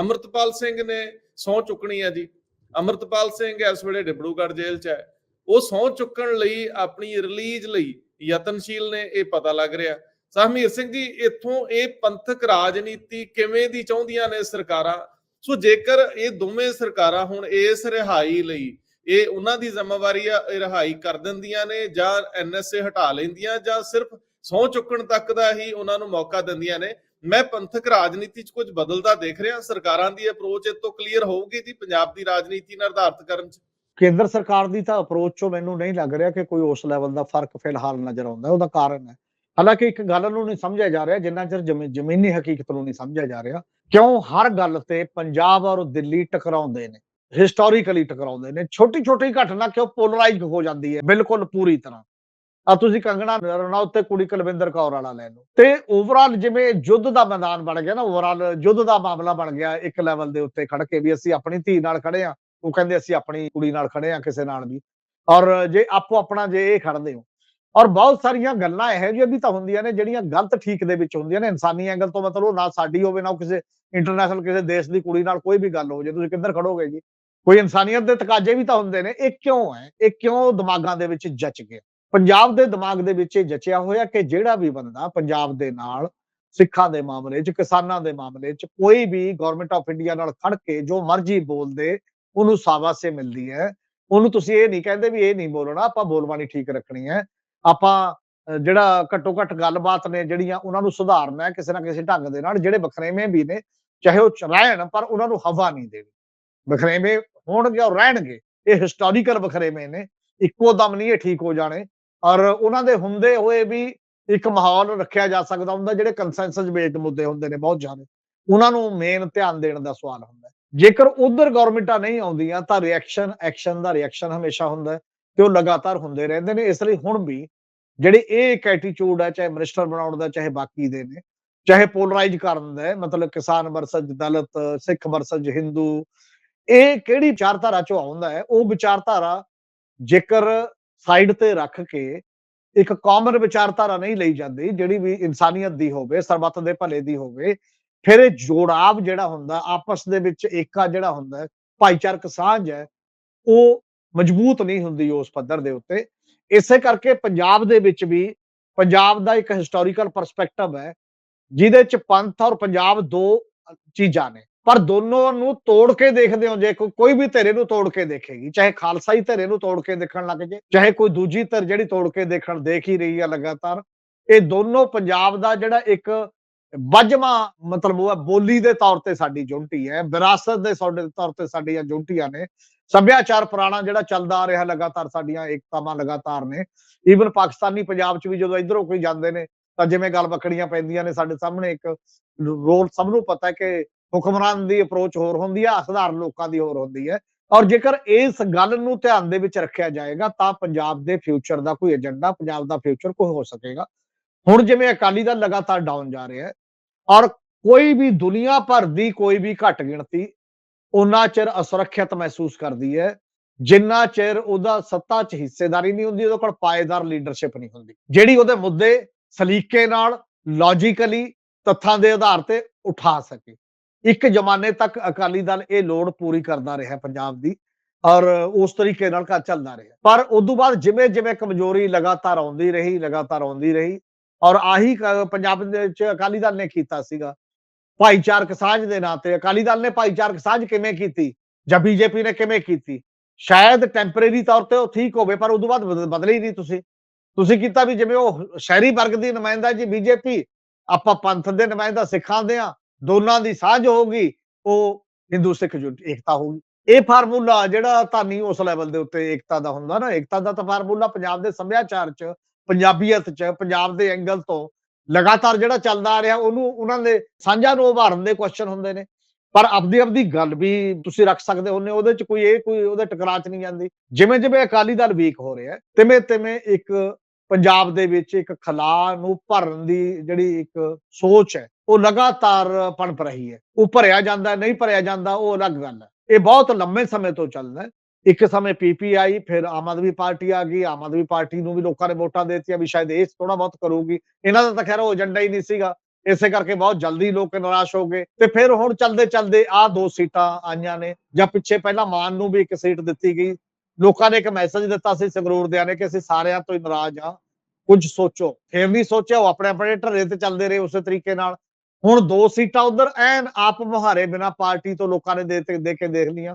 ਅਮਰਤਪਾਲ ਸਿੰਘ ਨੇ ਸਹੁੰ ਚੁੱਕਣੀ ਹੈ ਜੀ। ਅਮਰਤਪਾਲ ਸਿੰਘ ਇਸ ਵੇਲੇ ਡਿਬੜੂਗੜ੍ਹ ਜੇਲ੍ਹ 'ਚ ਹੈ। ਉਹ ਸਹੁੰ ਚੁੱਕਣ ਲਈ ਆਪਣੀ ਰਿਲੀਜ਼ ਲਈ ਯਤਨਸ਼ੀਲ ਨੇ, ਇਹ ਪਤਾ ਲੱਗ ਰਿਹਾ। ਸਹਮੀਰ ਸਿੰਘ ਜੀ, ਇੱਥੋਂ ਇਹ ਪੰਥਕ ਰਾਜਨੀਤੀ ਕਿਵੇਂ ਦੀ ਚਾਹੁੰਦੀਆਂ ਨੇ ਸਰਕਾਰਾਂ? ਸੋ ਜੇਕਰ ਇਹ ਦੋਵੇਂ ਸਰਕਾਰਾਂ ਹੁਣ ਇਸ ਰਿਹਾਈ ਲਈ, ਇਹ ਉਹਨਾਂ ਦੀ ਜ਼ਿੰਮੇਵਾਰੀ ਆ ਰਿਹਾਈ ਕਰ ਦਿੰਦੀਆਂ ਨੇ ਜਾਂ ਐਨਐਸਏ ਹਟਾ ਲੈਂਦੀਆਂ ਜਾਂ ਸਿਰਫ ਸਹੁੰ ਚੁੱਕਣ ਤੱਕ ਦਾ ਹੀ ਉਹਨਾਂ ਨੂੰ ਮੌਕਾ ਦਿੰਦੀਆਂ ਨੇ ਮੈਂ ਪੰਥਕ ਰਾਜਨੀਤੀ 'ਚ ਕੁਝ ਬਦਲਦਾ ਦੇਖ ਰਿਹਾ। ਸਰਕਾਰਾਂ ਦੀ ਅਪਰੋਚ ਇਹ ਤੋਂ ਕਲੀਅਰ ਹੋਊਗੀ ਜੀ ਪੰਜਾਬ ਦੀ ਰਾਜਨੀਤੀ ਨਿਰਧਾਰਤ ਕਰਨ 'ਚ। ਕੇਂਦਰ ਸਰਕਾਰ ਦੀ ਤਾਂ ਅਪਰੋਚ ਚੋਂ ਮੈਨੂੰ ਨਹੀਂ ਲੱਗ ਰਿਹਾ ਕਿ ਕੋਈ ਉਸ ਲੈਵਲ ਦਾ ਫ਼ਰਕ ਫਿਲਹਾਲ ਨਜ਼ਰ ਆਉਂਦਾ, ਉਹਦਾ ਕਾਰਨ ਹੈ। ਹਾਲਾਂਕਿ ਇੱਕ ਗੱਲ ਨੂੰ ਨਹੀਂ ਸਮਝਿਆ ਜਾ ਰਿਹਾ, ਜਿੰਨਾ ਚਿਰ ਜ਼ਮੀਨੀ ਹਕੀਕਤ ਨੂੰ ਨਹੀਂ ਸਮਝਿਆ ਜਾ ਰਿਹਾ, ਕਿਉਂ ਹਰ ਗੱਲ ਤੇ ਪੰਜਾਬ ਔਰ ਦਿੱਲੀ ਟਕਰਾਉਂਦੇ ਨੇ ਹਿਸਟੋਰੀਕਲੀ ਟਕਰਾਉਂਦੇ ਨੇ। ਛੋਟੀ ਛੋਟੀ ਘਟਨਾ ਕਿਉਂ ਪੋਲਰਾਈਜ਼ ਹੋ ਜਾਂਦੀ ਹੈ? ਬਿਲਕੁਲ ਪੂਰੀ ਤਰ੍ਹਾਂ। ਆ ਤੁਸੀਂ ਕੰਗਣਾ ਰਣੌਤ ਤੇ ਕੁੜੀ ਕੁਲਵਿੰਦਰ ਕੌਰ ਵਾਲਾ ਲੈ ਲਓ। ਤੇ ਓਵਰਆਲ ਜਿਵੇਂ ਯੁੱਧ ਦਾ ਮੈਦਾਨ ਬਣ ਗਿਆ ਨਾ ਓਵਰਆਲ ਯੁੱਧ ਦਾ ਮਾਮਲਾ ਬਣ ਗਿਆ ਇੱਕ ਲੈਵਲ ਦੇ ਉੱਤੇ ਖੜ ਕੇ ਵੀ ਅਸੀਂ ਆਪਣੀ ਧੀ ਨਾਲ ਖੜੇ ਆ ਉਹ ਕਹਿੰਦੇ ਅਸੀਂ ਆਪਣੀ ਕੁੜੀ ਨਾਲ ਖੜੇ ਆ ਕਿਸੇ ਨਾਲ ਵੀ। ਔਰ ਜੇ ਆਪੋ ਆਪਣਾ ਜੇ ਇਹ ਖੜਦੇ ਹੋ, ਔਰ ਬਹੁਤ ਸਾਰੀਆਂ ਗੱਲਾਂ ਇਹੋ ਜਿਹੀਆਂ ਵੀ ਤਾਂ ਹੁੰਦੀਆਂ ਨੇ ਜਿਹੜੀਆਂ ਗਲਤ ਠੀਕ ਦੇ ਵਿੱਚ ਹੁੰਦੀਆਂ ਨੇ, ਇਨਸਾਨੀ ਐਂਗਲ ਤੋਂ ਮਤਲਬ ਉਹ ਨਾ ਸਾਡੀ ਹੋਵੇ, ਨਾ ਕਿਸੇ ਇੰਟਰਨੈਸ਼ਨਲ ਕਿਸੇ ਦੇਸ਼ ਦੀ ਕੁੜੀ ਨਾਲ ਕੋਈ ਵੀ ਗੱਲ ਹੋ ਜੇ ਤੁਸੀਂ ਕਿੱਧਰ ਖੜੋਗੇ ਜੀ, ਕੋਈ ਇਨਸਾਨੀਅਤ ਦੇ ਤਕਾਜ਼ੇ ਵੀ ਤਾਂ ਹੁੰਦੇ ਨੇ, ਇਹ ਕਿਉਂ ਹੈ? ਇਹ ਕਿਉਂ ਦਿਮਾਗਾਂ ਦੇ ਵਿੱਚ ਜੱਚ ਗਿਆ? ਪੰਜਾਬ ਦੇ ਦਿਮਾਗ ਦੇ ਵਿੱਚ ਇਹ ਜਚਿਆ ਹੋਇਆ ਕਿ ਜਿਹੜਾ ਵੀ ਬੰਦਾ ਪੰਜਾਬ ਦੇ ਨਾਲ, ਸਿੱਖਾਂ ਦੇ ਮਾਮਲੇ 'ਚ, ਕਿਸਾਨਾਂ ਦੇ ਮਾਮਲੇ 'ਚ, ਕੋਈ ਵੀ ਗਵਰਨਮੈਂਟ ਆਫ ਇੰਡੀਆ ਨਾਲ ਖੜ ਕੇ ਜੋ ਮਰਜ਼ੀ ਬੋਲਦੇ, ਉਹਨੂੰ ਸਾਬਾਸੇ ਮਿਲਦੀ ਹੈ। ਉਹਨੂੰ ਤੁਸੀਂ ਇਹ ਨਹੀਂ ਕਹਿੰਦੇ ਵੀ ਇਹ ਨਹੀਂ ਬੋਲਣਾ, ਆਪਾਂ ਬੋਲਬਾਣੀ ਠੀਕ ਰੱਖਣੀ ਹੈ। ਆਪਾਂ ਜਿਹੜਾ ਘੱਟੋ ਘੱਟ ਗੱਲਬਾਤ ਨੇ ਜਿਹੜੀਆਂ ਉਹਨਾਂ ਨੂੰ ਸੁਧਾਰਨਾ ਹੈ ਕਿਸੇ ਨਾ ਕਿਸੇ ਢੰਗ ਦੇ ਨਾਲ, ਜਿਹੜੇ ਬਖਰੇਵੇਂ ਵੀ ਨੇ, ਚਾਹੇ ਉਹ ਰਹਿਣ ਪਰ ਉਹਨਾਂ ਨੂੰ ਹਵਾ ਨਹੀਂ ਦੇਣੀ। ਬਖਰੇਵੇਂ ਹੋਣਗੇ ਔਰ ਰਹਿਣਗੇ। ਇਹ ਹਿਸਟੋਰੀਕਲ ਬਖਰੇਵੇਂ ਨੇ। ਇੱਕੋ ਦਮ ਨਹੀਂ ਇਹ ਠੀਕ ਹੋ ਜਾਣੇ। ਔਰ ਉਹਨਾਂ ਦੇ ਹੁੰਦੇ ਹੋਏ ਵੀ ਇੱਕ ਮਾਹੌਲ ਰੱਖਿਆ ਜਾ ਸਕਦਾ ਹੁੰਦਾ ਜਿਹੜੇ ਕੰਸੈਂਸਸ ਬੇਸਡ ਮੁੱਦੇ ਹੁੰਦੇ ਨੇ ਬਹੁਤ ਜ਼ਿਆਦਾ। ਉਹਨਾਂ ਨੂੰ ਮੇਨ ਧਿਆਨ ਦੇਣ ਦਾ ਸਵਾਲ ਹੁੰਦਾ ਜੇਕਰ ਉਧਰ ਗਵਰਨਮੈਂਟਾਂ ਨਹੀਂ ਆਉਂਦੀਆਂ ਤਾਂ ਰਿਐਕਸ਼ਨ ਐਕਸ਼ਨ ਦਾ ਰਿਐਕਸ਼ਨ ਹਮੇਸ਼ਾ ਹੁੰਦਾ ਤੇ ਉਹ ਲਗਾਤਾਰ ਹੁੰਦੇ ਰਹਿੰਦੇ ਨੇ। ਇਸ ਲਈ ਹੁਣ ਵੀ ਜਿਹੜੇ ਇਹ ਇੱਕ ਐਟੀਟਿਊਡ ਹੈ, ਚਾਹੇ ਮਿਨਿਸਟਰ ਬਣਾਉਣ ਦਾ, ਚਾਹੇ ਬਾਕੀ ਦੇ ਨੇ, ਚਾਹੇ ਪੋਲਰਾਈਜ਼ ਕਰਨ ਦਾ ਮਤਲਬ ਕਿਸਾਨ ਵਰਸਜ ਦਲਿਤ, ਸਿੱਖ ਵਰਸਜ ਹਿੰਦੂ, ਇਹ ਕਿਹੜੀ ਵਿਚਾਰਧਾਰਾ ਚੋਂ ਆਉਂਦਾ ਹੈ, ਉਹ ਵਿਚਾਰਧਾਰਾ ਜੇਕਰ ਸਾਈਡ ਤੇ ਰੱਖ ਕੇ ਇੱਕ ਕਾਮਨ ਵਿਚਾਰਧਾਰਾ ਨਹੀਂ ਲਈ ਜਾਂਦੀ, ਜਿਹੜੀ ਵੀ ਇਨਸਾਨੀਅਤ ਦੀ ਹੋਵੇ, ਸਰਬੱਤ ਦੇ ਭਲੇ ਦੀ ਹੋਵੇ, ਫਿਰ ਇਹ ਜੋੜਾਵ ਜਿਹੜਾ ਹੁੰਦਾ, ਆਪਸ ਦੇ ਵਿੱਚ ਏਕਾ ਜਿਹੜਾ ਹੁੰਦਾ, ਭਾਈਚਾਰਕ ਸਾਂਝ ਹੈ, ਉਹ ਮਜ਼ਬੂਤ ਨਹੀਂ ਹੁੰਦੀ ਉਸ ਪੱਧਰ ਦੇ ਉੱਤੇ। ਇਸੇ ਕਰਕੇ ਪੰਜਾਬ ਦੇ ਵਿੱਚ ਵੀ, ਪੰਜਾਬ ਦਾ ਇੱਕ ਹਿਸਟੋਰੀਕਲ ਪਰਸਪੈਕਟਿਵ ਹੈ, ਜਿਹਦੇ ਚ ਪੰਥ ਔਰ ਪੰਜਾਬ ਦੋ ਚੀਜ਼ਾਂ ਨੇ। ਪਰ ਦੋਨੋਂ ਨੂੰ ਤੋੜ ਕੇ ਦੇਖਦੇ ਹੋ, ਜੇ ਕੋਈ ਕੋਈ ਵੀ ਧਿਰੇ ਨੂੰ ਤੋੜ ਕੇ ਦੇਖੇਗੀ, ਚਾਹੇ ਖਾਲਸਾਈ ਧਿਰੇ ਨੂੰ ਤੋੜ ਕੇ ਦੇਖਣ ਲੱਗ ਜੇ ਚਾਹੇ ਕੋਈ ਦੂਜੀ ਧਿਰ ਜਿਹੜੀ ਤੋੜ ਕੇ ਦੇਖਣ ਦੇਖ ਹੀ ਰਹੀ ਹੈ ਲਗਾਤਾਰ, ਇਹ ਦੋਨੋਂ ਪੰਜਾਬ ਦਾ ਜਿਹੜਾ ਇੱਕ ਵੱਜਵਾ ਮਤਲਬ ਉਹ ਹੈ, ਬੋਲੀ ਦੇ ਤੌਰ ਤੇ ਸਾਡੀ ਜੁਨਟੀ ਹੈ, ਵਿਰਾਸਤ ਦੇ ਸਾਡੇ ਤੌਰ ਤੇ ਸਾਡੀਆਂ ਜੁਨਟੀਆਂ ਨੇ, ਸੱਭਿਆਚਾਰ ਪੁਰਾਣਾ ਜਿਹੜਾ ਚੱਲਦਾ ਆ ਰਿਹਾ ਲਗਾਤਾਰ ਸਾਡੀਆਂ ਏਕਤਾਵਾਂ ਲਗਾਤਾਰ ਨੇ ਈਵਨ ਪਾਕਿਸਤਾਨੀ ਪੰਜਾਬ ਚ ਵੀ ਜਦੋਂ ਇਧਰੋਂ ਕੋਈ ਜਾਂਦੇ ਨੇ, ਤਾਂ ਜਿਵੇਂ ਗੱਲ ਬੱਕੜੀਆਂ ਪੈਂਦੀਆਂ ਨੇ, ਸਾਡੇ ਸਾਹਮਣੇ ਇੱਕ ਰੋਲ ਸਭ ਨੂੰ ਪਤਾ ਕਿ ਹੁਕਮਰਾਨ ਦੀ ਅਪਰੋਚ ਹੋਰ ਹੁੰਦੀ ਹੈ ਅਸਧਾਰਨ ਲੋਕਾਂ ਦੀ ਹੋਰ ਹੁੰਦੀ ਹੈ। ਔਰ ਜੇਕਰ ਇਸ ਗੱਲ ਨੂੰ ਧਿਆਨ ਦੇ ਵਿੱਚ ਰੱਖਿਆ ਜਾਏਗਾ, ਤਾਂ ਪੰਜਾਬ ਦੇ ਫਿਊਚਰ ਦਾ ਕੋਈ ਏਜੰਡਾ ਪੰਜਾਬ ਦਾ ਫਿਊਚਰ ਕੋਈ ਹੋ ਸਕੇਗਾ। ਹੁਣ ਜਿਵੇਂ ਅਕਾਲੀ ਦਲ ਲਗਾਤਾਰ ਡਾਊਨ ਜਾ ਰਿਹਾ ਹੈ, ਔਰ ਕੋਈ ਵੀ ਦੁਨੀਆ ਭਰ ਦੀ ਕੋਈ ਵੀ ਘੱਟ ਗਿਣਤੀ ਉਹਨਾਂ ਚਿਰ ਅਸੁਰੱਖਿਅਤ ਮਹਿਸੂਸ ਕਰਦੀ ਹੈ। ਜਿੰਨਾ ਚਿਰ ਉਹਦਾ ਸੱਤਾ 'ਚ ਹਿੱਸੇਦਾਰੀ ਨਹੀਂ ਹੁੰਦੀ, ਉਹਦੇ ਕੋਲ ਪਾਏਦਾਰ ਲੀਡਰਸ਼ਿਪ ਨਹੀਂ ਹੁੰਦੀ। ਜਿਹੜੀ ਉਹਦੇ ਮੁੱਦੇ ਸਲੀਕੇ ਨਾਲ ਲੌਜੀਕਲੀ ਤੱਥਾਂ ਦੇ ਆਧਾਰ ਤੇ ਉਠਾ ਸਕੇ। ਇੱਕ ਜ਼ਮਾਨੇ ਤੱਕ ਅਕਾਲੀ ਦਲ ਇਹ ਲੋੜ ਪੂਰੀ ਕਰਦਾ ਰਿਹਾ ਪੰਜਾਬ ਦੀ ਔਰ ਉਸ ਤਰੀਕੇ ਨਾਲ ਕਾ ਚੱਲਦਾ ਰਿਹਾ। ਪਰ ਉਸ ਤੋਂ ਬਾਅਦ ਜਿਵੇਂ ਜਿਵੇਂ ਕਮਜ਼ੋਰੀ ਲਗਾਤਾਰ ਆਉਂਦੀ ਰਹੀ, ਲਗਾਤਾਰ ਆਉਂਦੀ ਰਹੀ ਔਰ ਆਹੀ ਪੰਜਾਬ ਦੇ ਵਿੱਚ ਅਕਾਲੀ ਦਲ ਨੇ ਕੀਤਾ ਸੀਗਾ। ਭਾਈਚਾਰਕ ਸਾਂਝ ਦੇ ਨਾਂ ਤੇ ਅਕਾਲੀ ਦਲ ਨੇ ਭਾਈਚਾਰਕ ਸਾਂਝ ਕਿਵੇਂ ਕੀਤੀ ਜਾਂ ਬੀਜੇਪੀ ਨੇ ਕਿਵੇਂ ਕੀਤੀ? ਸ਼ਾਇਦ ਟੈਂਪਰੇਰੀ ਤੌਰ ਤੇ ਉਹ ਠੀਕ ਹੋਵੇ, ਪਰ ਉਦੋਂ ਬਾਅਦ ਬਦਲੇ ਹੀ ਨਹੀਂ ਤੁਸੀਂ। ਤੁਸੀਂ ਕੀਤਾ ਵੀ ਜਿਵੇਂ ਉਹ ਸ਼ਹਿਰੀ ਵਰਗ ਦੀ ਨੁਮਾਇੰਦਾ ਜੀ ਬੀਜੇਪੀ, ਆਪਾਂ ਪੰਥ ਦੇ ਨੁਮਾਇੰਦਾ ਸਿੱਖਾਂ ਦੇ ਆ ਦੋਨਾਂ ਦੀ ਸਾਂਝ ਹੋਊਗੀ, ਉਹ ਹਿੰਦੂ, ਸਿੱਖ ਏਕਤਾ ਹੋਊਗੀ। ਇਹ ਫਾਰਮੂਲਾ ਜਿਹੜਾ ਧਾਨੀ ਉਸ ਲੈਵਲ ਦੇ ਉੱਤੇ ਏਕਤਾ ਦਾ ਹੁੰਦਾ ਨਾ, ਏਕਤਾ ਦਾ ਤਾਂ ਫਾਰਮੂਲਾ ਪੰਜਾਬ ਦੇ ਸੱਭਿਆਚਾਰ 'ਚ, ਪੰਜਾਬੀਅਤ 'ਚ, ਪੰਜਾਬ ਦੇ ਐਂਗਲ ਤੋਂ ਲਗਾਤਾਰ ਜਿਹੜਾ ਚੱਲਦਾ ਆ ਰਿਹਾ, ਉਹਨੂੰ ਉਹਨਾਂ ਦੇ ਸਾਂਝਾ ਨੂੰ ਉਭਾਰਨ ਦੇ ਕੁਐਸਚਨ ਹੁੰਦੇ ਨੇ। ਪਰ ਆਪਦੀ ਆਪਦੀ ਗੱਲ ਵੀ ਤੁਸੀਂ ਰੱਖ ਸਕਦੇ ਹੋ, ਉਹਦੇ 'ਚ ਕੋਈ ਇਹ ਕੋਈ ਉਹਦੇ ਟਕਰਾਅ 'ਚ ਨਹੀਂ ਜਾਂਦੀ। ਜਿਵੇਂ ਜਿਵੇਂ ਅਕਾਲੀ ਦਲ ਵੀਕ ਹੋ ਰਿਹਾ ਤਿਵੇਂ ਤਿਵੇਂ ਇੱਕ ਪੰਜਾਬ ਦੇ ਵਿੱਚ ਇੱਕ ਖਲਾ ਨੂੰ ਭਰਨ ਦੀ ਜਿਹੜੀ ਇੱਕ ਸੋਚ ਹੈ, ਉਹ ਲਗਾਤਾਰ ਪਣਪ ਰਹੀ ਹੈ। ਉਹ ਭਰਿਆ ਜਾਂਦਾ, ਨਹੀਂ ਭਰਿਆ ਜਾਂਦਾ, ਉਹ ਅਲੱਗ ਗੱਲ ਹੈ। ਇਹ ਬਹੁਤ ਲੰਮੇ ਸਮੇਂ ਤੋਂ ਚੱਲਦਾ ਹੈ। ਇੱਕ ਸਮੇਂ ਪੀਪੀਆਈ ਫਿਰ ਆਮ ਆਦਮੀ ਪਾਰਟੀ ਆ ਗਈ। ਆਮ ਆਦਮੀ ਪਾਰਟੀ ਨੂੰ ਵੀ ਲੋਕਾਂ ਨੇ ਵੋਟਾਂ ਦੇ ਦਿੱਤੀਆਂ ਵੀ ਸ਼ਾਇਦ ਇਹ ਥੋੜਾ ਬਹੁਤ ਕਰੂਗੀ। ਇਹਨਾਂ ਦਾ ਤਾਂ ਖੈਰ ਉਹ ਏਜੰਡਾ ਹੀ ਨਹੀਂ ਸੀਗਾ। ਇਸੇ ਕਰਕੇ ਬਹੁਤ ਜਲਦੀ ਲੋਕ ਨਿਰਾਸ਼ ਹੋ ਗਏ। ਤੇ ਫਿਰ ਹੁਣ ਚੱਲਦੇ ਚਲਦੇ ਆ ਦੋ ਸੀਟਾਂ ਆਈਆਂ ਨੇ। ਜਾਂ ਪਿੱਛੇ ਪਹਿਲਾਂ ਮਾਨ ਨੂੰ ਵੀ ਇੱਕ ਸੀਟ ਦਿੱਤੀ ਗਈ। ਲੋਕਾਂ ਨੇ ਇੱਕ ਮੈਸੇਜ ਦਿੱਤਾ ਸੀ ਸੰਗਰੂਰ ਦਿਆਂ ਨੇ ਕਿ ਅਸੀਂ ਸਾਰਿਆਂ ਤੋਂ ਹੀ ਨਾਰਾਜ਼ ਆ ਕੁਝ ਸੋਚੋ, ਫਿਰ ਵੀ ਸੋਚਿਆ, ਉਹ ਆਪਣੇ ਆਪਣੇ ਢਰੇ ਤੇ ਚੱਲਦੇ ਰਹੇ ਉਸੇ ਤਰੀਕੇ ਨਾਲ। ਹੁਣ ਦੋ ਸੀਟਾਂ ਉਧਰ, ਐਨ ਆਪ ਮੁਹਾਰੇ ਬਿਨਾ ਪਾਰਟੀ ਤੋਂ ਲੋਕਾਂ ਨੇ ਦੇ ਦੇ ਕੇ ਦੇਖ ਲੀਆਂ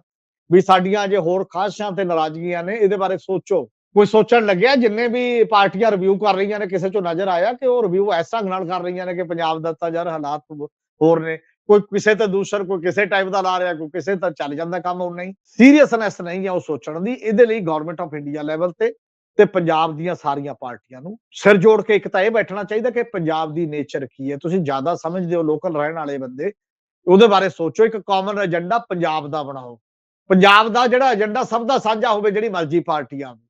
ਵੀ ਸਾਡੀਆਂ ਜੇ ਹੋਰ ਖਾਸ਼ਾਂ ਤੇ ਨਾਰਾਜ਼ਗੀਆਂ ਨੇ, ਇਹਦੇ ਬਾਰੇ ਸੋਚੋ। ਕੋਈ ਸੋਚਣ ਲੱਗਿਆ, ਜਿੰਨੇ ਵੀ ਪਾਰਟੀਆਂ ਰਿਵਿਊ ਕਰ ਰਹੀਆਂ ਨੇ, ਕਿਸੇ ਚੋਂ ਨਜ਼ਰ ਆਇਆ ਕਿ ਉਹ ਰਿਵਿਊ ਇਸ ਢੰਗ ਨਾਲ ਕਰ ਰਹੀਆਂ ਨੇ ਕਿ ਪੰਜਾਬ ਦਾ ਤਾਂ ਯਾਰ ਹਾਲਾਤ ਹੋਰ ਨੇ। ਕੋਈ ਕਿਸੇ ਤੇ ਦੂਸਰ, ਕੋਈ ਕਿਸੇ ਟਾਈਪ ਦਾ ਲਾ ਰਿਹਾ, ਕੋਈ ਕਿਸੇ ਤਾਂ ਚੱਲ ਜਾਂਦਾ ਕੰਮ ਉਹ ਨਹੀਂ। ਸੀਰੀਅਸਨੈਸ ਨਹੀਂ ਹੈ ਉਹ ਸੋਚਣ ਦੀ। ਇਹਦੇ ਲਈ ਗਵਰਨਮੈਂਟ ਆਫ ਇੰਡੀਆ ਲੈਵਲ ਤੇ ਤੇ ਪੰਜਾਬ ਦੀਆਂ ਸਾਰੀਆਂ ਪਾਰਟੀਆਂ ਨੂੰ ਸਿਰ ਜੋੜ ਕੇ ਇੱਕ ਤਾਂ ਇਹ ਬੈਠਣਾ ਚਾਹੀਦਾ ਕਿ ਪੰਜਾਬ ਦੀ ਨੇਚਰ ਕੀ ਹੈ। ਤੁਸੀਂ ਜ਼ਿਆਦਾ ਸਮਝਦੇ ਹੋ ਲੋਕਲ ਰਹਿਣ ਵਾਲੇ ਬੰਦੇ, ਉਹਦੇ ਬਾਰੇ ਸੋਚੋ। ਇੱਕ ਕਾਮਨ ਏਜੰਡਾ ਪੰਜਾਬ ਦਾ ਬਣਾਓ। ਪੰਜਾਬ ਦਾ ਜਿਹੜਾ ਏਜੰਡਾ ਸਭ ਦਾ ਸਾਂਝਾ ਹੋਵੇ ਜਿਹੜੀ ਮਰਜ਼ੀ ਪਾਰਟੀ ਆਵੇ।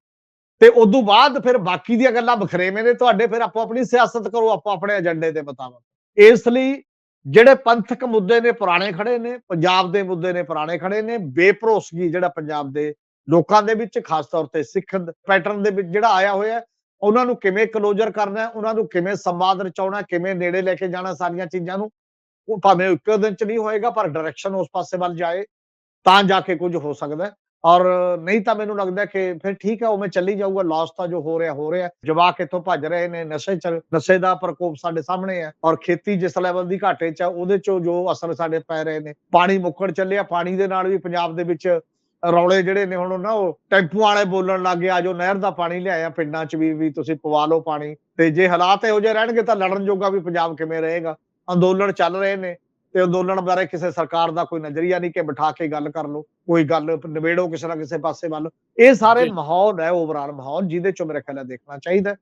ਤੇ ਤੋਂ ਬਾਅਦ ਫਿਰ ਬਾਕੀ ਦੀਆਂ ਗੱਲਾਂ ਬਖਰੇਵੇਂ ਨੇ। ਤੁਹਾਡੇ ਫਿਰ ਆਪੋ ਆਪਣੀ ਸਿਆਸਤ ਕਰੋ ਆਪੋ ਆਪਣੇ ਏਜੰਡੇ ਦੇ ਮੁਤਾਬਕ। ਇਸ ਲਈ ਜਿਹੜੇ ਪੰਥਕ ਮੁੱਦੇ ਨੇ ਪੁਰਾਣੇ ਖੜੇ ਨੇ, ਪੰਜਾਬ ਦੇ ਮੁੱਦੇ ਨੇ ਪੁਰਾਣੇ ਖੜੇ ਨੇ ਬੇਭਰੋਸਗੀ ਜਿਹੜਾ ਪੰਜਾਬ ਦੇ ਲੋਕਾਂ ਦੇ ਵਿੱਚ, ਖਾਸ ਤੌਰ ਤੇ ਸਿੱਖ ਪੈਟਰਨ ਦੇ ਵਿੱਚ ਜਿਹੜਾ ਆਇਆ ਹੋਇਆ, ਉਹਨਾਂ ਨੂੰ ਕਿਵੇਂ ਕਲੋਜ਼ਰ ਕਰਨਾ ਉਹਨਾਂ ਨੂੰ ਕਿਵੇਂ ਸੰਵਾਦ ਰਚਾਉਣਾ ਕਿਵੇਂ ਨੇੜੇ ਲੈ ਕੇ ਜਾਣਾ ਸਾਰੀਆਂ ਚੀਜ਼ਾਂ ਨੂੰ, ਉਹ ਭਾਵੇਂ ਇੱਕ ਦਿਨ ਚ ਨਹੀਂ ਹੋਏਗਾ, ਪਰ ਡਾਇਰੈਕਸ਼ਨ ਉਸ ਪਾਸੇ ਵੱਲ ਜਾਏ, ਤਾਂ ਜਾ ਕੇ ਕੁਝ ਹੋ ਸਕਦਾ ਔਰ ਨਹੀਂ ਤਾਂ ਮੈਨੂੰ ਲੱਗਦਾ ਕਿ ਫਿਰ ਠੀਕ ਹੈ, ਉਹ ਮੈਂ ਚੱਲੀ ਜਾਊਗਾ ਲਾਸ ਤਾਂ ਜੋ ਹੋ ਰਿਹਾ ਹੋ ਰਿਹਾ। ਜਵਾਕ ਇੱਥੋਂ ਭੱਜ ਰਹੇ ਨੇ, ਨਸ਼ੇ ਚ, ਨਸ਼ੇ ਦਾ ਪ੍ਰਕੋਪ ਸਾਡੇ ਸਾਹਮਣੇ ਹੈ ਔਰ ਖੇਤੀ ਜਿਸ ਲੈਵਲ ਦੀ ਘਾਟੇ ਚ ਉਹਦੇ ਚੋਂ ਜੋ ਅਸਰ ਸਾਡੇ ਪੈ ਰਹੇ ਨੇ। ਪਾਣੀ ਮੁੱਕੜ ਚੱਲਿਆ, ਪਾਣੀ ਦੇ ਨਾਲ ਵੀ ਪੰਜਾਬ ਦੇ ਵਿੱਚ ਰੌਲੇ ਜਿਹੜੇ ਨੇ ਹੁਣ ਨਾ, ਉਹ ਟੈਂਪੂ ਵਾਲੇ ਬੋਲਣ ਲੱਗ ਗਏ, ਆਜੋ ਨਹਿਰ ਦਾ ਪਾਣੀ ਲਿਆਇਆ, ਪਿੰਡਾਂ 'ਚ ਵੀ ਵੀ ਤੁਸੀਂ ਪਵਾ ਲਓ ਪਾਣੀ। ਤੇ ਜੇ ਹਾਲਾਤ ਇਹੋ ਜਿਹੇ ਰਹਿਣਗੇ ਤਾਂ ਲੜਨ ਜੋਗਾ ਵੀ ਪੰਜਾਬ ਕਿਵੇਂ ਰਹੇਗਾ? ਅੰਦੋਲਨ ਚੱਲ ਰਹੇ ਨੇ। ਤੇ ਅੰਦੋਲਨ ਬਾਰੇ ਕਿਸੇ ਸਰਕਾਰ ਦਾ ਕੋਈ ਨਜ਼ਰੀਆ ਨਹੀਂ ਕਿ ਬਿਠਾ ਕੇ ਗੱਲ ਕਰ ਲਓ ਕੋਈ ਗੱਲ ਨਿਬੇੜੋ ਕਿਸੇ ਨਾ ਕਿਸੇ ਪਾਸੇ ਵੱਲ ਇਹ ਸਾਰੇ। ਮਾਹੌਲ ਹੈ ਓਵਰਆਲ ਮਾਹੌਲ ਜਿਹਦੇ ਚੋਂ ਮੇਰੇ ਖਿਆਲ ਦੇਖਣਾ ਚਾਹੀਦਾ ਹੈ।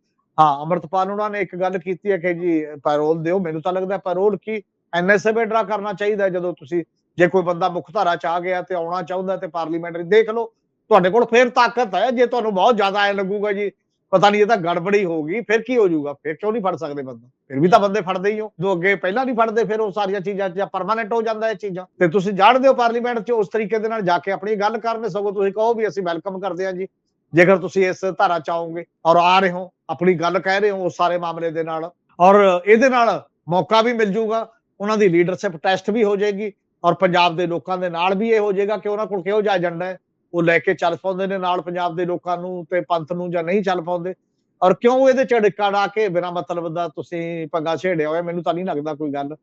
ਅਮਰਤਪਾਲ ਉਹਨਾਂ ਨੇ ਇੱਕ ਗੱਲ ਕੀਤੀ ਹੈ ਕਿ ਜੀ ਪੈਰੋਲ ਦਿਓ ਮੈਨੂੰ ਤਾਂ ਲੱਗਦਾ ਪੈਰੋਲ ਕੀ ਐਨਐਸਏ ਵਿਡਰਾ ਕਰਨਾ ਚਾਹੀਦਾ ਜਦੋਂ ਤੁਸੀਂ ਜੇ ਕੋਈ ਬੰਦਾ ਮੁੱਖ ਧਾਰਾ ਚ ਆ ਗਿਆ ਤੇ ਆਉਣਾ ਚਾਹੁੰਦਾ ਤੇ ਪਾਰਲੀਮੈਂਟਰੀ ਦੇਖ ਲਓ ਤੁਹਾਡੇ ਕੋਲ ਫੇਰ ਤਾਕਤ ਹੈ ਜੇ ਤੁਹਾਨੂੰ ਬਹੁਤ ਜ਼ਿਆਦਾ ਐ ਲੱਗੂਗਾ ਜੀ ਪਤਾ ਨਹੀਂ ਇਹ ਤਾਂ ਗੜਬੜੀ ਹੋਊਗੀ ਫਿਰ ਕੀ ਹੋ ਜਾਊਗਾ? ਫਿਰ ਕਿਉਂ ਨਹੀਂ ਫੜ ਸਕਦੇ ਬੰਦਾ? ਫਿਰ ਵੀ ਤਾਂ ਬੰਦੇ ਫੜਦੇ ਹੀ ਹੋ। ਜੋ ਅੱਗੇ ਪਹਿਲਾਂ ਨਹੀਂ ਫੜਦੇ ਫਿਰ ਉਹ ਸਾਰੀਆਂ ਚੀਜ਼ਾਂ ਚ ਪਰਮਾਨੈਂਟ ਹੋ ਜਾਂਦਾ ਇਹ ਚੀਜ਼ਾਂ। ਤੇ ਤੁਸੀਂ ਜਾਣਦੇ ਹੋ ਪਾਰਲੀਮੈਂਟ ਚ ਉਸ ਤਰੀਕੇ ਦੇ ਨਾਲ ਜਾ ਕੇ ਆਪਣੀ ਗੱਲ ਕਰਨ ਸਗੋਂ ਤੁਸੀਂ ਕਹੋ ਵੀ ਅਸੀਂ ਵੈਲਕਮ ਕਰਦੇ ਹਾਂ ਜੀ। ਜੇਕਰ ਤੁਸੀਂ ਇਸ ਧਾਰਾ ਚ ਆਓਗੇ ਔਰ ਆ ਰਹੇ ਹੋ ਆਪਣੀ ਗੱਲ ਕਹਿ ਰਹੇ ਹੋ ਉਸ ਸਾਰੇ ਮਾਮਲੇ ਦੇ ਨਾਲ ਔਰ ਇਹਦੇ ਨਾਲ ਮੌਕਾ ਵੀ ਮਿਲ ਜਾਊਗਾ ਉਹਨਾਂ ਦੀ ਲੀਡਰਸ਼ਿਪ ਟੈਸਟ ਵੀ ਹੋ ਜਾਏਗੀ ਔਰ ਪੰਜਾਬ ਦੇ ਲੋਕਾਂ ਦੇ ਨਾਲ ਵੀ ਇਹ ਹੋ ਜਾਏਗਾ ਕਿ ਉਹਨਾਂ ਕੋਲ ਕਿਹੋ ਜਿਹਾ ਏਜੰਡਾ ਹੈ। ਉਹ ਲੈ ਕੇ ਚੱਲ ਪਾਉਂਦੇ ਨੇ ਨਾਲ ਪੰਜਾਬ ਦੇ ਲੋਕਾਂ ਨੂੰ ਤੇ ਪੰਥ ਨੂੰ ਜਾਂ ਨਹੀਂ ਚੱਲ ਪਾਉਂਦੇ। ਔਰ ਕਿਉਂ ਇਹਦੇ ਚ ਡਿੱਕਾ ਡਾ ਕੇ ਬਿਨਾਂ ਮਤਲਬ ਦਾ ਤੁਸੀਂ ਪੰਗਾ ਛੇੜਿਆ ਹੋਇਆ? ਮੈਨੂੰ ਤਾਂ ਨਹੀਂ ਲੱਗਦਾ ਕੋਈ ਗੱਲ।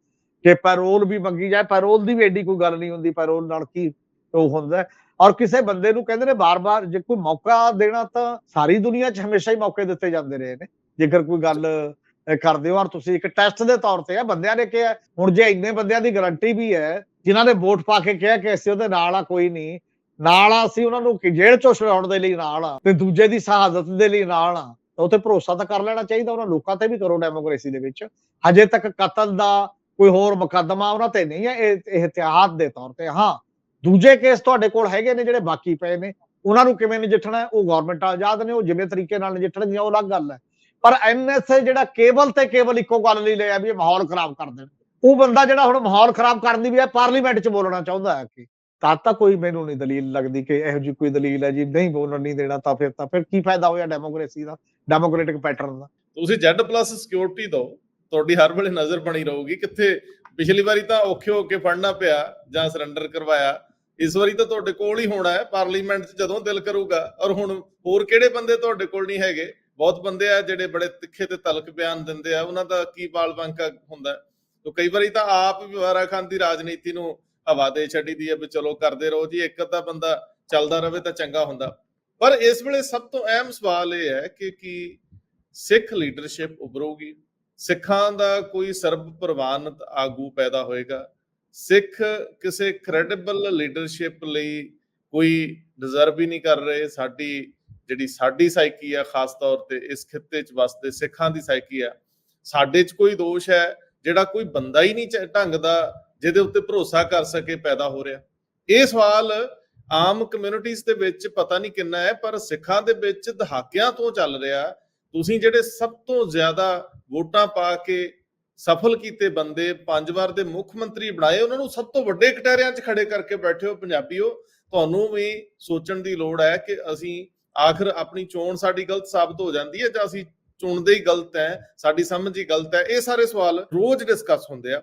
ਕਿ ਪੈਰੋਲ ਵੀ ਮੰਗੀ ਜਾਏ, ਪੈਰੋਲ ਦੀ ਵੀ ਐਡੀ ਕੋਈ ਗੱਲ ਨਹੀਂ ਹੁੰਦੀ। ਪੈਰੋਲ ਨਾਲ ਕੀ ਉਹ ਹੁੰਦਾ ਔਰ ਕਿਸੇ ਬੰਦੇ ਨੂੰ ਕਹਿੰਦੇ ਨੇ ਬਾਰ-ਬਾਰ, ਜੇ ਕੋਈ ਮੌਕਾ ਦੇਣਾ ਤਾਂ ਸਾਰੀ ਦੁਨੀਆ 'ਚ ਹਮੇਸ਼ਾ ਹੀ ਮੌਕੇ ਦਿੱਤੇ ਜਾਂਦੇ ਰਹੇ ਨੇ। ਜੇਕਰ ਕੋਈ ਗੱਲ ਕਰਦੇ ਹੋ ਔਰ ਤੁਸੀਂ ਇੱਕ ਟੈਸਟ ਦੇ ਤੌਰ ਤੇ ਆ, ਬੰਦਿਆਂ ਨੇ ਕਿਹਾ, ਹੁਣ ਜੇ ਇੰਨੇ ਬੰਦਿਆਂ ਦੀ ਗਾਰੰਟੀ ਵੀ ਹੈ, ਜਿਨ੍ਹਾਂ ਨੇ ਵੋਟ ਪਾ ਕੇ ਕਿਹਾ ਕਿ ਅਸੀਂ ਉਹਦੇ ਨਾਲ ਆ, ਕੋਈ ਨਹੀਂ। ਨਾਲ ਆ, ਅਸੀਂ ਉਹਨਾਂ ਨੂੰ ਜੇਲ੍ਹ ਚੋਂ ਛੁਡਾਉਣ ਦੇ ਲਈ ਨਾਲ ਆ, ਤੇ ਦੂਜੇ ਦੀ ਸ਼ਹਾਦਤ ਦੇ ਲਈ ਨਾਲ ਆ, ਤਾਂ ਉੱਥੇ ਭਰੋਸਾ ਤਾਂ ਕਰ ਲੈਣਾ ਚਾਹੀਦਾ ਉਹਨਾਂ ਲੋਕਾਂ ਤੇ ਵੀ ਕਰੋ ਡੈਮੋਕ੍ਰੇਸੀ ਦੇ ਵਿੱਚ। ਹਜੇ ਤੱਕ ਕਤਲ ਦਾ ਕੋਈ ਹੋਰ ਮੁਕੱਦਮਾ ਉਹਨਾਂ ਤੇ ਨਹੀਂ ਹੈ ਇਹ ਇਤਿਹਾਦ ਦੇ ਤੌਰ ਤੇ, ਹਾਂ। ਦੂਜੇ ਕੇਸ ਤੁਹਾਡੇ ਕੋਲ ਹੈਗੇ ਨੇ ਜਿਹੜੇ ਬਾਕੀ ਪਏ ਨੇ, ਉਹਨਾਂ ਨੂੰ ਕਿਵੇਂ ਨਜਿੱਠਣਾ ਉਹ ਗਵਰਨਮੈਂਟ ਆਜ਼ਾਦ ਨੇ, ਉਹ ਜਿਵੇਂ ਤਰੀਕੇ ਨਾਲ ਨਜਿੱਠਣਗੀਆਂ, ਉਹ ਅਲੱਗ ਗੱਲ ਹੈ। ਪਰ ਐਨਐਸਏ ਜਿਹੜਾ ਕੇਵਲ ਤੇ ਕੇਵਲ ਇੱਕੋ ਗੱਲ ਲਈ ਲਿਆ ਵੀ ਇਹ ਮਾਹੌਲ ਖਰਾਬ ਕਰ ਦੇਣ। ਉਹ ਬੰਦਾ ਜਿਹੜਾ ਹੁਣ ਮਾਹੌਲ ਖਰਾਬ ਕਰਨ ਦੀ ਵੀ ਹੈ ਪਾਰਲੀਮੈਂਟ 'ਚ ਬੋਲਣਾ ਚਾਹੁੰਦਾ ਹੈ ਕਿ ਤਾਂ ਤਾਂ ਕੋਈ ਮੈਨੂੰ ਨਹੀਂ ਦਲੀਲ ਲੱਗਦੀ ਕਿ ਇਹੋ ਜਿਹੀ ਕੋਈ ਦਲੀਲ ਹੈ ਜੀ। ਨਹੀਂ ਬੋਲਣ ਨਹੀਂ ਦੇਣਾ ਤਾਂ ਫਿਰ ਤਾਂ ਫਿਰ ਕੀ ਫਾਇਦਾ ਹੋਇਆ ਡੈਮੋਕ੍ਰੇਸੀ ਦਾ ਡੈਮੋਕ੍ਰੈਟਿਕ ਪੈਟਰਨ ਦਾ? ਤੁਸੀਂ Z+ ਸਿਕਿਉਰਿਟੀ ਦਿਓ, ਤੁਹਾਡੀ ਹਰ ਵੇਲੇ ਨਜ਼ਰ ਬਣੀ ਰਹੂਗੀ। ਕਿੱਥੇ ਪਿਛਲੀ ਵਾਰੀ ਤਾਂ ਔਖੇ ਹੋ ਕੇ ਫੜਨਾ ਪਿਆ ਜਾਂ ਸਰੈਂਡਰ ਕਰਵਾਇਆ। ਇਸ ਵਾਰੀ ਤਾਂ ਤੁਹਾਡੇ ਕੋਲ ਹੀ ਹੋਣਾ ਹੈ। ਪਾਰਲੀਮੈਂਟ 'ਚ ਜਦੋਂ ਦਿਲ ਕਰੂਗਾ, ਔਰ ਹੁਣ ਹੋਰ ਕਿਹੜੇ ਬੰਦੇ ਤੁਹਾਡੇ ਕੋਲ ਨਹੀਂ ਹੈਗੇ? ਬਹੁਤ ਬੰਦੇ ਆ ਜਿਹੜੇ ਬੜੇ ਤਿੱਖੇ ਤੇ ਤਲਕ ਬਿਆਨ ਦਿੰਦੇ ਆ। ਉਹਨਾਂ ਦਾ ਕੀ ਬਾਲ ਬੰਕਾ ਹੁੰਦਾ? ਹੈ। ਕਈ ਵਾਰੀ ਤਾਂ ਆਪ ਵੀ ਖਾਨ ਦੀ ਰਾਜਨੀਤੀ ਨੂੰ ਹਵਾ ਦੇ ਛੱਡੀ ਦੀ ਹੈ ਵੀ ਚਲੋ ਕਰਦੇ ਰਹੋ ਜੀ, ਇੱਕ ਅੱਧਾ ਬੰਦਾ ਚੱਲਦਾ ਰਵੇ ਤਾਂ ਚੰਗਾ ਹੁੰਦਾ। ਪਰ ਇਸ ਵੇਲੇ ਸਭ ਤੋਂ ਅਹਿਮ ਸਵਾਲ ਇਹ ਹੈ ਕਿ ਕੀ ਸਿੱਖ ਲੀਡਰਸ਼ਿਪ ਉਭਰੂਗੀ? ਸਿੱਖਾਂ ਦਾ ਕੋਈ ਸਰਬ ਪ੍ਰਵਾਨਿਤ ਆਗੂ ਪੈਦਾ ਹੋਏਗਾ? ਸਿੱਖ ਕਿਸੇ ਕ੍ਰੈਡੀਬਲ ਲੀਡਰਸ਼ਿਪ ਲਈ ਕੋਈ ਡਿਜ਼ਰਵ ਹੀ ਨਹੀਂ ਕਰ ਰਹੇ। ਸਾਡੀ ਜਿਹੜੀ ਸਾਡੀ ਸਾਈਕੀ ਆ, ਖਾਸ ਤੌਰ ਤੇ ਇਸ ਖਿੱਤੇ 'ਚ ਵਸਦੇ ਸਿੱਖਾਂ ਦੀ ਸਾਈਕੀ ਆ, ਸਾਡੇ 'ਚ ਕੋਈ ਦੋਸ਼ ਹੈ ਜਿਹੜਾ ਕੋਈ ਬੰਦਾ ਹੀ ਨਹੀਂ ਢੰਗ ਦਾ ਜਿਹਦੇ ਉੱਤੇ ਭਰੋਸਾ ਕਰ ਸਕੇ ਪੈਦਾ ਹੋ ਰਿਹਾ। ਇਹ ਸਵਾਲ ਆਮ ਕਮਿਊਨਿਟੀਜ਼ ਦੇ ਵਿੱਚ ਪਤਾ ਨਹੀਂ ਕਿੰਨਾ ਹੈ, ਪਰ ਸਿੱਖਾਂ ਦੇ ਵਿੱਚ ਦਹਾਕਿਆਂ ਤੋਂ ਚੱਲ ਰਿਹਾ ਤੁਸੀਂ ਜਿਹੜੇ ਸਭ ਤੋਂ ਜ਼ਿਆਦਾ ਵੋਟਾਂ ਪਾ ਕੇ ਸਫਲ ਕੀਤੇ ਬੰਦੇ ਪੰਜ ਵਾਰ ਦੇ ਮੁੱਖ ਮੰਤਰੀ ਬਣਾਏ, ਉਹਨਾਂ ਨੂੰ ਸਭ ਤੋਂ ਵੱਡੇ ਕਟਹਿਰਿਆਂ 'ਚ ਖੜੇ ਕਰਕੇ ਬੈਠੇ ਹੋ ਪੰਜਾਬੀਓ, ਤੁਹਾਨੂੰ ਵੀ ਸੋਚਣ ਦੀ ਲੋੜ ਹੈ ਕਿ ਅਸੀਂ ਆਖਰ ਆਪਣੀ ਚੋਣ ਸਾਡੀ ਗਲਤ ਸਾਬਤ ਹੋ ਜਾਂਦੀ ਹੈ ਜਾਂ ਅਸੀਂ ਚੁਣਦੇ ਹੀ ਗਲਤ ਹੈ, ਸਾਡੀ ਸਮਝ ਹੀ ਗਲਤ ਹੈ। ਇਹ ਸਾਰੇ ਸਵਾਲ ਰੋਜ਼ ਡਿਸਕਸ ਹੁੰਦੇ ਆ।